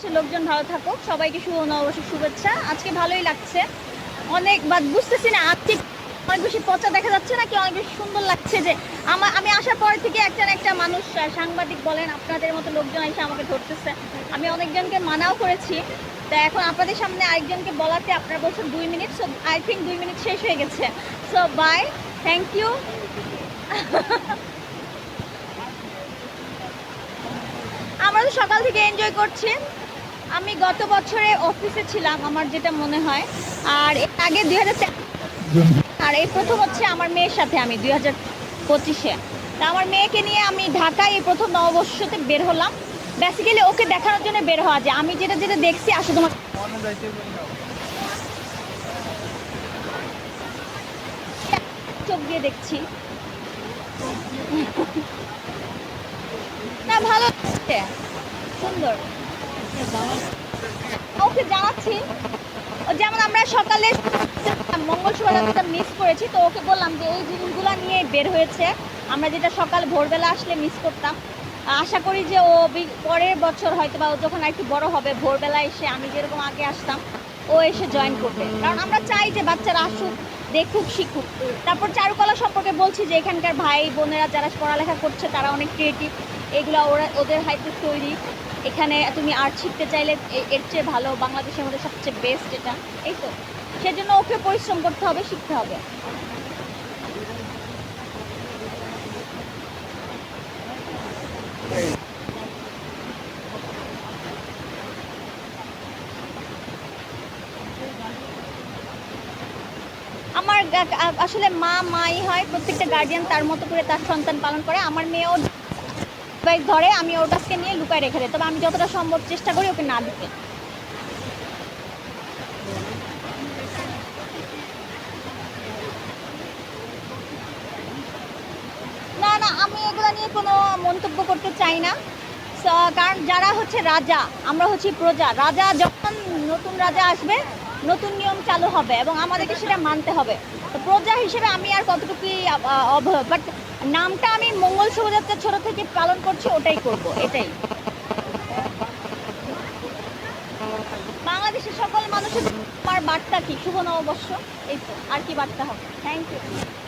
আশেপাশের লোকজন ভালো থাকুক। সবাইকে শুভ নববর্ষের শুভেচ্ছা। আজকে ভালোই লাগছে। অনেক বাদ, বুঝতেছি না আজকে অনেক বেশি পচা দেখা যাচ্ছে নাকি অনেক বেশি সুন্দর লাগছে যে আমার, আমি আসার পর থেকে একটা না একটা মানুষ সাংবাদিক বলেন, আপনাদের মতো লোকজন এসে আমাকে ধরতেছে। আমি অনেকজনকে মানাও করেছি। তা এখন আপনাদের সামনে আরেকজনকে বলাতে আপনারা বলছেন দুই মিনিট সো আই থিঙ্ক দুই মিনিট শেষ হয়ে গেছে। সো বাই থ্যাংক ইউ আমরা তো সকাল থেকে এনজয় করছি। আমি গত বছরে অফিসে ছিলাম, আমার যেটা মনে হয়। আর এর আগে দুই হাজার আর এই প্রথম হচ্ছে আমার মেয়ের সাথে আমি দুই হাজার পঁচিশে। তা আমার মেয়েকে নিয়ে আমি ঢাকায় এই প্রথম নববর্ষতে বের হলাম। বেসিক্যালি ওকে দেখানোর জন্য বের হওয়া যায়। আমি যেটা যেটা দেখছি, আসলে তোমার চোখ দিয়ে দেখছি। না, ভালো সুন্দর। ওকে জানাচ্ছি। যেমন আমরা সকালে মিস করেছি, তো ওকে বললাম যে এই জিনিসগুলো নিয়ে বের হয়েছে। আমরা যেটা সকাল ভোরবেলা আসলে মিস করতাম। আশা করি যে ও পরের বছর হয়তো বা ও যখন একটু বড় হবে, ভোরবেলা এসে আমি যেরকম আগে আসতাম, ও এসে জয়েন করবে। কারণ আমরা চাই যে বাচ্চারা আসুক, দেখুক, শিখুক। তারপর চারুকলা সম্পর্কে বলছি যে এখানকার ভাই বোনেরা যারা পড়ালেখা করছে, তারা অনেক ক্রিয়েটিভ এগুলো ওরা, ওদের হাইতে তৈরি। এখানে তুমি আর্ট শিখতে চাইলে এর চেয়ে ভালো বাংলাদেশের মধ্যে সবচেয়ে বেস্ট এটা এই তো। সেজন্য ওকে পরিশ্রম করতে হবে, শিখতে হবে। আমার আসলে মা, মাই হয়, প্রত্যেকটা গার্ডিয়ান তার মতো করে তার সন্তান পালন করে। আমার মেয়েও বাইক ধরে আমি ওর কাছকে নিয়ে লুকায় রেখে দেয় তবে আমি যতটা সম্ভব চেষ্টা করি ওকে না দিতে। না না, আমি এগুলো নিয়ে কোনো মন্তব্য করতে চাই না। কারণ যারা হচ্ছে রাজা, আমরা হচ্ছি প্রজা। রাজা যখন নতুন রাজা আসবে, নতুন নিয়ম চালু হবে এবং আমাদেরকে সেটা মানতে হবে। তো প্রজা হিসেবে আমি আর কতটুকুই অবহ বাট নামটা আমি মঙ্গল শোভাযাত্রা ছোট থেকে পালন করছি, ওটাই করব, এটাই। বাংলাদেশের সকল মানুষের আমার বার্তা কি? শুভ নববর্ষ, এই তো, আর কি বার্তা হবে? Thank you